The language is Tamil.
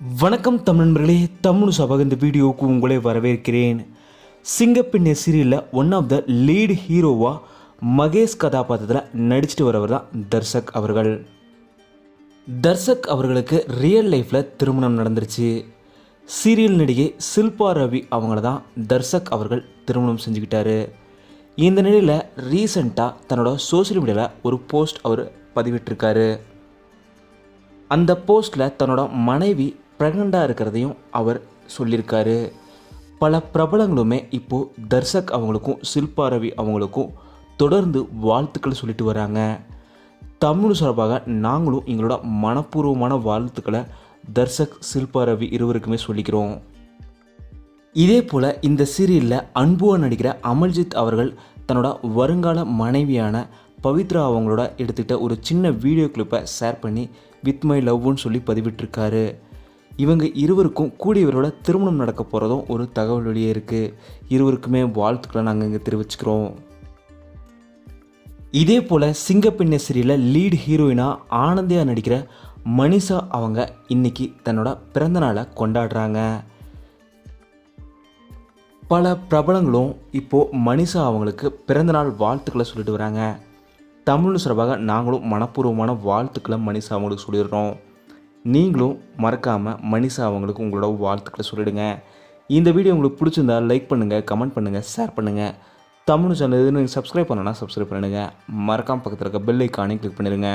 வணக்கம் தமிழ் நண்பர்களே தமிழ் சபாக இந்த வீடியோவுக்கு உங்களை வரவேற்கிறேன். சிங்கப்பெண்ணே சீரியலில் ஒன் ஆஃப் த லீட் ஹீரோவாக மகேஷ் கதாபாத்திரத்தில் நடிச்சிட்டு வரவர் தான் தர்ஷக் அவர்கள். தர்ஷக் அவர்களுக்கு ரியல் லைஃப்பில் திருமணம் நடந்துருச்சு. சீரியல் நடிகை சில்பா ரவி அவங்கள தான் தர்ஷக் அவர்கள் திருமணம் செஞ்சுக்கிட்டாரு. இந்த நிலையில் ரீசண்டாக தன்னோட சோஷியல் மீடியாவில் ஒரு போஸ்ட் அவர் பதிவிட்டிருக்காரு. அந்த போஸ்ட்டில் தன்னோட மனைவி ப்ரெக்னெண்ட்டாக இருக்கிறதையும் அவர் சொல்லியிருக்காரு. பல பிரபலங்களுமே இப்போது தர்ஷக் அவங்களுக்கும் சில்பா ரவி அவங்களுக்கும் தொடர்ந்து வாழ்த்துக்கள் சொல்லிட்டு வராங்க. தமிழ் சார்பாக நாங்களும் எங்களோட மனப்பூர்வமான வாழ்த்துக்களை தர்ஷக் சில்பா ரவி இருவருக்குமே சொல்லிக்கிறோம். இதே போல் இந்த சீரியலில் அன்புவாக நடிக்கிற அமல்ஜித் அவர்கள் தன்னோட வருங்கால மனைவியான பவித்ரா அவங்களோட எடுத்துக்கிட்ட ஒரு சின்ன வீடியோ கிளிப்பை ஷேர் பண்ணி வித் மை லவ்னு சொல்லி பதிவிட்டிருக்காரு. இவங்க இருவருக்கும் கூடியவரோட திருமணம் நடக்க போகிறதும் ஒரு தகவல் வெளியே இருக்குது இருவருக்குமே வாழ்த்துக்களை நாங்கள் இங்கே தெரிவிச்சுக்கிறோம். இதே போல் சிங்கப்பெண்ணை சீரியலில் லீட் ஹீரோயினாக ஆனந்தியா நடிக்கிற மனிஷா அவங்க இன்னைக்கு தன்னோட பிறந்தநாளை கொண்டாடுறாங்க. பல பிரபலங்களும் இப்போது மனிஷா அவங்களுக்கு பிறந்தநாள் வாழ்த்துக்களை சொல்லிட்டு வராங்க. தமிழ் சார்பாக நாங்களும் மனப்பூர்வமான வாழ்த்துக்களை மனிஷா அவங்களுக்கு சொல்லிடுறோம். நீங்களும் மறக்காமல் மனிஷா அவங்களுக்கு உங்களோட வாழ்த்துக்களை சொல்லிடுங்க. இந்த வீடியோ உங்களுக்கு பிடிச்சிருந்தா லைக் பண்ணுங்கள் கமெண்ட் பண்ணுங்கள் ஷேர் பண்ணுங்கள் தமிழ் சேனல் எதுவும் நீங்கள் சப்ஸ்கிரைப் பண்ணனா சப்ஸ்கிரைப் பண்ணிடுங்க. மறக்காமல் பக்கத்தில் இருக்க பெல் ஐக்கானே கிளிக் பண்ணிடுங்க.